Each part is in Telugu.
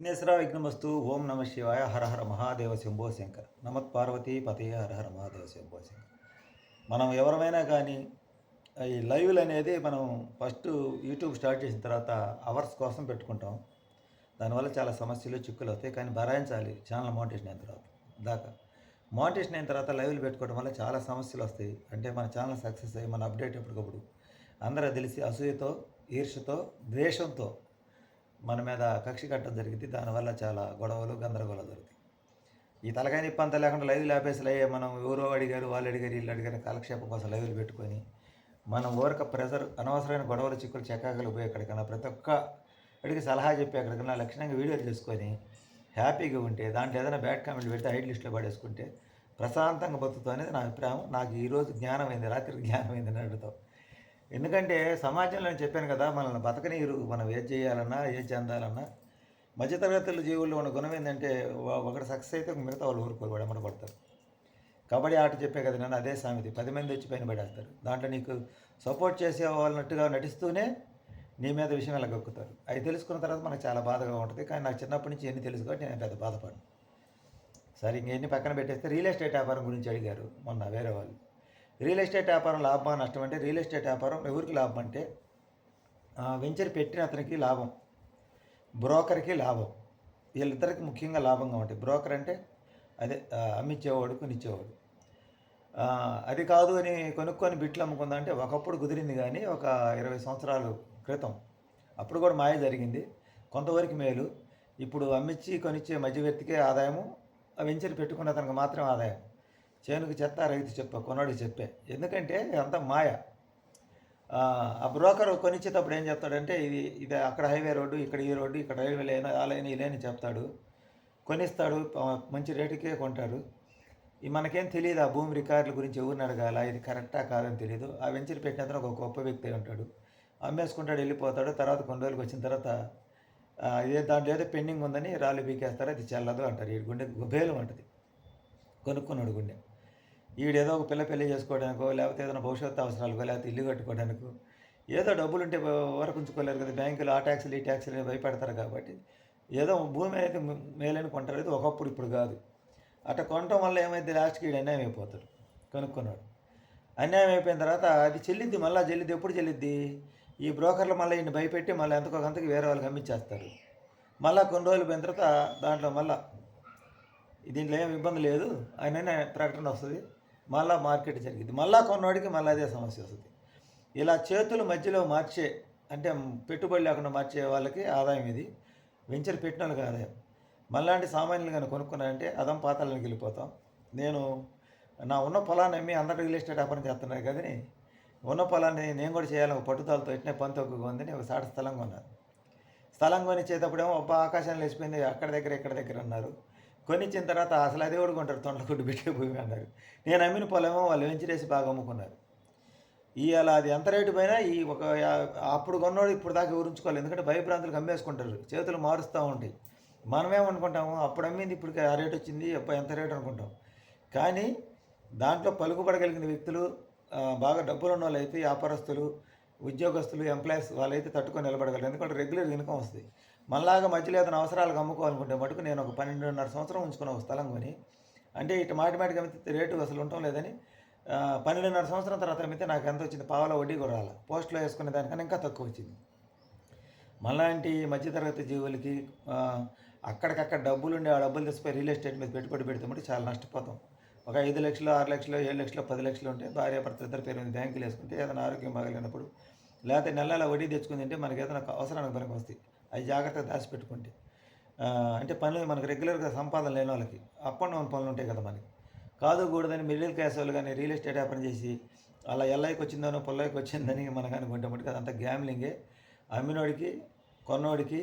విఘ్నేశ్వర విఘ్నమస్తు ఓం నమ శివాయ హర హర మహాదేవ శంభో శంకర్. నమత్ పార్వతీ పతయ హర హర మహాదేవ శంభో శంకర్. మనం ఎవరమైనా కానీ ఈ లైవ్లు అనేది మనం ఫస్ట్ యూట్యూబ్ స్టార్ట్ చేసిన తర్వాత అవర్స్ కోసం పెట్టుకుంటాం. దానివల్ల చాలా సమస్యలు చిక్కులు అవుతాయి కానీ భరాయించాలి ఛానల్ మౌంటేషన్ అయిన తర్వాత దాకా. మౌంటేషన్ అయిన తర్వాత లైవ్లు పెట్టుకోవడం వల్ల చాలా సమస్యలు వస్తాయి. అంటే మన ఛానల్ సక్సెస్ అయ్యి మన అప్డేట్ ఎప్పటికప్పుడు అందరూ తెలిసి అసూయతో ఈర్షతో ద్వేషంతో మన మీద కక్షి కట్టడం జరిగింది దానివల్ల చాలా గొడవలు గందరగోళాలు జరిగింది ఈ తలకాయ ఇప్పంత అంతా లేకుండా లైవ్ లేపేసి మనం ఎవరో అడిగారు వాళ్ళు అడిగారు వీళ్ళు అడిగారు కాలక్షేపం కోసం లైవ్లు పెట్టుకొని మనం ఊరక ప్రెజర్ అనవసరమైన గొడవలు చిక్కులు చెక్కగలు పోయి ఎక్కడికైనా ప్రతి ఒక్క అడిగి సలహా చెప్పి ఎక్కడికైనా లక్షణంగా వీడియోలు చేసుకొని హ్యాపీగా ఉంటే దాంట్లో ఏదైనా బ్యాడ్ కామెంట్ పెడితే హైడ్ లిస్ట్లో పడేసుకుంటే ప్రశాంతంగా బతుకుతూ అనేది నా అభిప్రాయం. నాకు ఈరోజు జ్ఞానమైంది రాత్రి జ్ఞానమైంది అని అడుగుతాం ఎందుకంటే సమాజంలో నేను చెప్పాను కదా మనల్ని బతకనీరు మనం ఏది చేయాలన్నా ఏది చెందాలన్నా. మధ్యతరగతుల జీవుల్లో ఉన్న గుణం ఏంటంటే ఒకటి సక్సెస్ అయితే మిగతా వాళ్ళు ఊరుకోరు కూడా ఎమ్మట పడతారు. కబడ్డీ ఆట చెప్పే కదా నేను అదే సామెత. పది మంది వచ్చి పైన పడేస్తారు. దాంట్లో నీకు సపోర్ట్ చేసే వాళ్ళనట్టుగా నటిస్తూనే నీ మీద విషయం ఇలా గక్కుతారు. అవి తెలుసుకున్న తర్వాత మనకు చాలా బాధగా ఉంటుంది. కానీ నాకు చిన్నప్పటి నుంచి ఎన్ని తెలుసు కాబట్టి నేను పెద్ద బాధపడను. సరే ఇంకెన్ని పక్కన పెట్టేస్తే రియల్ ఎస్టేట్ వ్యాపారం గురించి అడిగారు మొన్న వేరే వాళ్ళు. రియల్ ఎస్టేట్ వ్యాపారం లాభమా నష్టం అంటే రియల్ ఎస్టేట్ వ్యాపారం ఎవరికి లాభం అంటే వెంచర్ పెట్టిన అతనికి లాభం బ్రోకర్కి లాభం. వీళ్ళిద్దరికి ముఖ్యంగా లాభంగా ఉంటాయి. బ్రోకర్ అంటే అదే అమ్మించేవాడు అమ్మిచ్చేవాడు కొనిచ్చేవాడు. అది కాదు అని కొనుక్కొని బిట్లు అమ్ముకుందా అంటే ఒకప్పుడు కుదిరింది కానీ ఒక ఇరవై సంవత్సరాలు క్రితం అప్పుడు కూడా మాయ జరిగింది. కొంతవరకు మేలు. ఇప్పుడు అమ్మిచ్చి కొనిచ్చే మధ్యవర్తికే ఆదాయము ఆ వెంచర్ పెట్టుకున్న అతనికి మాత్రం ఆదాయం. చేనుకు చెత్త రైతు చెప్ప కొన్నాడికి చెప్పే. ఎందుకంటే అంత మాయ. ఆ, బ్రోకర్ కొనిచ్చేటప్పుడు ఏం చెప్తాడంటే ఇది ఇది అక్కడ హైవే రోడ్డు ఇక్కడ ఈ రోడ్డు ఇక్కడ రైల్వే లేని ఆ లైన్ ఈ లైన్ చెప్తాడు. కొనిస్తాడు మంచి రేటుకే కొంటారు ఈ మనకేం తెలియదు ఆ భూమి రికార్డుల గురించి ఎవరిని అడగాల ఇది కరెక్టా కాదని తెలియదు ఆ వెంచర్ పెట్టిన అతను ఒక గొప్ప వ్యక్తి ఉంటాడు. అమ్మేసుకుంటాడు వెళ్ళిపోతాడు తర్వాత కొన్ని రోజులకు వచ్చిన తర్వాత ఇదే దాంట్లో ఏదో పెండింగ్ ఉందని రాళ్ళు బీకేస్తారు అది చెల్లదు అంటారు. ఈ గుండె గుబేలం అంటది. కొనుక్కున్నాడు గుండె. ఏదో ఒక పిల్ల పెళ్ళి చేసుకోవడానికో లేకపోతే ఏదైనా భవిష్యత్తు అవసరాలకో లేకపోతే ఇల్లు కట్టుకోవడానికో ఏదో డబ్బులుంటే వరకుంచుకోలేరు వరకు ఉంచుకోలేరు కదా. బ్యాంకులు ఆ ట్యాక్సీలు ఈ ట్యాక్సీలు అని భయపెడతారు కాబట్టి ఏదో భూమి అయితే మేలని కొంటారు. ఇది ఒకప్పుడు ఇప్పుడు కాదు. అట్లా కొనటం వల్ల ఏమైంది లాస్ట్కి ఈడు అన్యాయం అయిపోతాడు కొనుక్కున్నాడు. అన్యాయం అయిపోయిన తర్వాత అది చెల్లిద్ది మళ్ళీ చెల్లిద్ది. ఎప్పుడు చెల్లిద్ది? ఈ బ్రోకర్లు మళ్ళీ ఈయన భయపెట్టి మళ్ళీ ఎంతకో అంతకి వేరే వాళ్ళకి అమ్మిచ్చేస్తారు. మళ్ళీ కొన్ని రోజులు పోయిన తర్వాత దాంట్లో మళ్ళీ దీంట్లో ఏం ఇబ్బంది లేదు. ఆయన ప్రకటన వస్తుంది. మళ్ళీ మార్కెట్ జరిగింది. మళ్ళీ కొన్నవాడికి మళ్ళీ అదే సమస్య వస్తుంది. ఇలా చేతులు మధ్యలో మార్చే అంటే పెట్టుబడి లేకుండా మార్చే వాళ్ళకి ఆదాయం ఇది. వెంచర్ పెట్టిన వాళ్ళకి ఆదాయం. మళ్ళాంటి సామాన్యులు కానీ కొనుక్కున్నారంటే అదం పాతాలకు వెళ్ళిపోతాం. నేను నా ఉన్న పొలాన్ని అమ్మి అందరు రియల్ ఎస్టేట్ వ్యాపారం చేస్తున్నారు కానీ ఉన్న పొలాన్ని నేను కూడా చేయాలని ఒక పట్టుదలతో ఇట్నే పంతొక్కుగా ఉందని ఒక సాట స్థలం కొన్నాను. స్థలం కొనిచ్చేటప్పుడేమో అబ్బా ఆకాశం లేచిపోయింది అక్కడ దగ్గర ఇక్కడ దగ్గర అన్నారు. కొనిచ్చిన తర్వాత అసలు అదే కూడా కొంటారు తొండల కొట్టు పెట్టే భూమి అన్నారు. నేను అమ్మిన పొలమో వాళ్ళు వెంచరేసి బాగా అమ్ముకున్నారు. ఇవాళ అది ఎంత రేటు పోయినా ఈ ఒక అప్పుడు కొన్నోడు ఇప్పుడు దాకా ఊరించుకోవాలి ఎందుకంటే భయభ్రాంతులకు అమ్మేసుకుంటారు. చేతులు మారుస్తూ ఉంటాయి. మనమేమనుకుంటాము అప్పుడు అమ్మింది ఇప్పుడు ఆ రేటు వచ్చింది అప్పుడు ఎంత రేటు అనుకుంటాం. కానీ దాంట్లో పలుకుబడగలిగిన వ్యక్తులు బాగా డబ్బులు ఉన్న వాళ్ళు అయితే వ్యాపారస్తులు ఉద్యోగస్తులు ఎంప్లాయీస్ వాళ్ళైతే తట్టుకొని నిలబడగలరు. ఎందుకంటే రెగ్యులర్ ఇన్కమ్ వస్తుంది. మనలాగా మధ్యలో ఏదైనా అవసరాలకు అమ్ముకోవాలనుకుంటే మటుకు నేను ఒక పన్నెండున్నర సంవత్సరం ఉంచుకున్న ఒక స్థలం కొని అంటే ఇటు మాటిమాటికి అమ్మితే రేటు అసలు ఉండటం లేదని పన్నెండున్నర సంవత్సరం తర్వాత అమ్మితే నాకు ఎంత వచ్చింది? పావలో వడ్డీ కూడా రాల. పోస్ట్లో వేసుకునే దానికన్నా ఇంకా తక్కువ వచ్చింది. మళ్ళాంటి మధ్యతరగతి జీవులకి అక్కడికక్కడ డబ్బులు ఉండి ఆ డబ్బులు తీసుకుపోయి రియల్ ఎస్టేట్ మీద పెట్టుబడి పెడితే మటు చాలా నష్టపోతాం. ఒక ఐదు లక్షలు ఆరు లక్షలు ఏడు లక్షలు పది లక్షలు ఉంటే భార్య భర్త ఇద్దరు పేరు మీద బ్యాంకులు వేసుకుంటే ఏదైనా ఆరోగ్యం బాగలేనప్పుడు లేకపోతే నెల నెల వడ్డీ తెచ్చుకుంది తింటే మనకి ఏదైనా అవసరానికి పనికి వస్తాయి. అవి జాగ్రత్తగా దాచిపెట్టుకుంటే అంటే పనులు మనకు రెగ్యులర్గా సంపాదన లేని వాళ్ళకి అప్ అండ్ డౌన్ పనులు ఉంటాయి కదా మనకి. కాదు కూడదని మిడిల్ క్లాస్ వాళ్ళు కానీ రియల్ ఎస్టేట్ వ్యాపారం చేసి అలా ఎల్లైకి వచ్చిందనో పొల్లైకి వచ్చిందని మనకు అనుకుంటే మటుకు అదంతా గ్యామ్లింగే అమ్మినోడికి కొన్నోడికి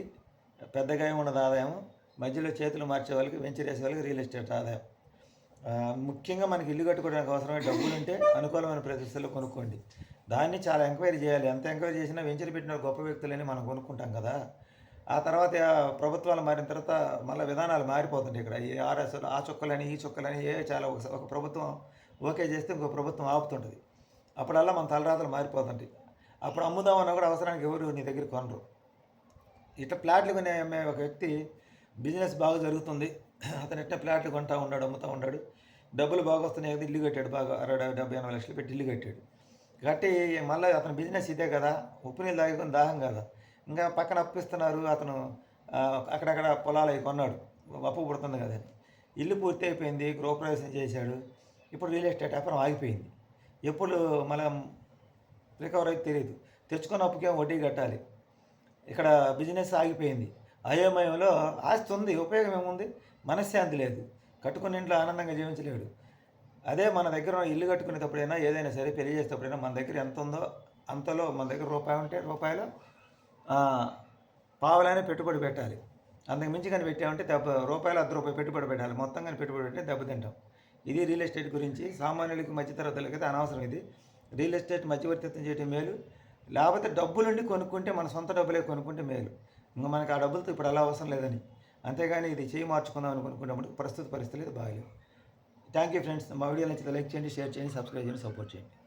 పెద్దగా ఉన్నది ఆదాయం. మధ్యలో చేతులు మార్చే వాళ్ళకి వెంచర్ వేసే వాళ్ళకి రియల్ ఎస్టేట్ ఆదాయం. ముఖ్యంగా మనకి ఇల్లు కట్టుకోవడానికి అవసరమైన డబ్బులు ఉంటే అనుకూలమైన ప్రదేశాల్లో కొనుక్కోండి. దాన్ని చాలా ఎంక్వైరీ చేయాలి. ఎంత ఎంక్వైరీ చేసినా వెంచర్ పెట్టిన గొప్ప వ్యక్తులని మనం కొనుక్కుంటాం కదా. ఆ తర్వాత ప్రభుత్వాలు మారిన తర్వాత మళ్ళీ విధానాలు మారిపోతుంటాయి ఇక్కడ. ఈ ఆర్ఎస్ఎల్ ఆ చుక్కలని ఈ చుక్కలని ఏ చాలా ఒక ఒక ప్రభుత్వం ఓకే చేస్తే ఇంకో ప్రభుత్వం ఆపుతుంటుంది. అప్పుడల్లా మన తలరాతలు మారిపోతుంటాయి. అప్పుడు అమ్ముదామన్నా కూడా అవసరానికి ఎవరు నీ దగ్గర కొనరు. ఇట్లా ప్లాట్లు కొనే అమ్మే ఒక వ్యక్తి బిజినెస్ బాగా జరుగుతుంది. అతను ఎట్ట ప్లాట్లు కొంటా ఉన్నాడు అమ్ముతూ ఉన్నాడు. డబ్బులు బాగా వస్తున్నాయి కదా ఇల్లు కట్టాడు బాగా. అరవై డెబ్బై ఎనభై లక్షలు పెట్టి ఇల్లు కట్టాడు. కట్టి మళ్ళీ అతని బిజినెస్ ఇదే కదా. ఉప్పు నీళ్ళు తాగుకొని దాహం కదా? ఇంకా పక్కన అప్పిస్తున్నారు అతను అక్కడక్కడ పొలాలు అవి కొన్నాడు. అప్పు పుడుతుంది కదా. ఇల్లు పూర్తి అయిపోయింది గృహప్రవేశం చేశాడు. ఇప్పుడు రియల్ ఎస్టేట్ వ్యాపారం ఆగిపోయింది. ఎప్పుడు మళ్ళీ రికవర్ అయితే తెలియదు తెచ్చుకున్న అప్పుకేం వడ్డీ కట్టాలి. ఇక్కడ బిజినెస్ ఆగిపోయింది. అయోమయంలో ఆస్తి ఉంది ఉపయోగం ఏముంది? మనశ్శాంతి లేదు. కట్టుకుని ఇంట్లో ఆనందంగా జీవించలేడు. అదే మన దగ్గర ఇల్లు కట్టుకునేటప్పుడైనా ఏదైనా సరే పెళ్ళి చేసేటప్పుడైనా మన దగ్గర ఎంత ఉందో అంతలో మన దగ్గర రూపాయి ఉంటే రూపాయలు పావులైనా పెట్టుబడి పెట్టాలి. అంతకు మించి కానీ పెట్టామంటే దెబ్బ రూపాయలు అర్ధ రూపాయలు పెట్టుబడి పెట్టాలి. మొత్తం కానీ పెట్టుబడి పెట్టి దెబ్బతింటాం ఇది రియల్ ఎస్టేట్ గురించి సామాన్యులకి మధ్యతరగతులకి అయితే అనవసరం ఇది. రియల్ ఎస్టేట్ మధ్యవర్తిత్వం చేయడం మేలు. లేకపోతే డబ్బులుండి కొనుక్కుంటే మన సొంత డబ్బులే కొనుక్కుంటే మేలు. ఇంకా మనకి ఆ డబ్బులతో ఇప్పుడు అలా అవసరం లేదని. అంతేగాని ఇది చేయి మార్చుకుందాం అని కొనుక్కున్నప్పుడు ప్రస్తుత పరిస్థితులు అయితే బాగాలేవు. Thank you friends. మా వీడియో నచ్చితే లైక్ చేయండి షేర్ చేయండి సబ్స్క్రైబ్ చేయండి సపోర్ట్ చేయండి.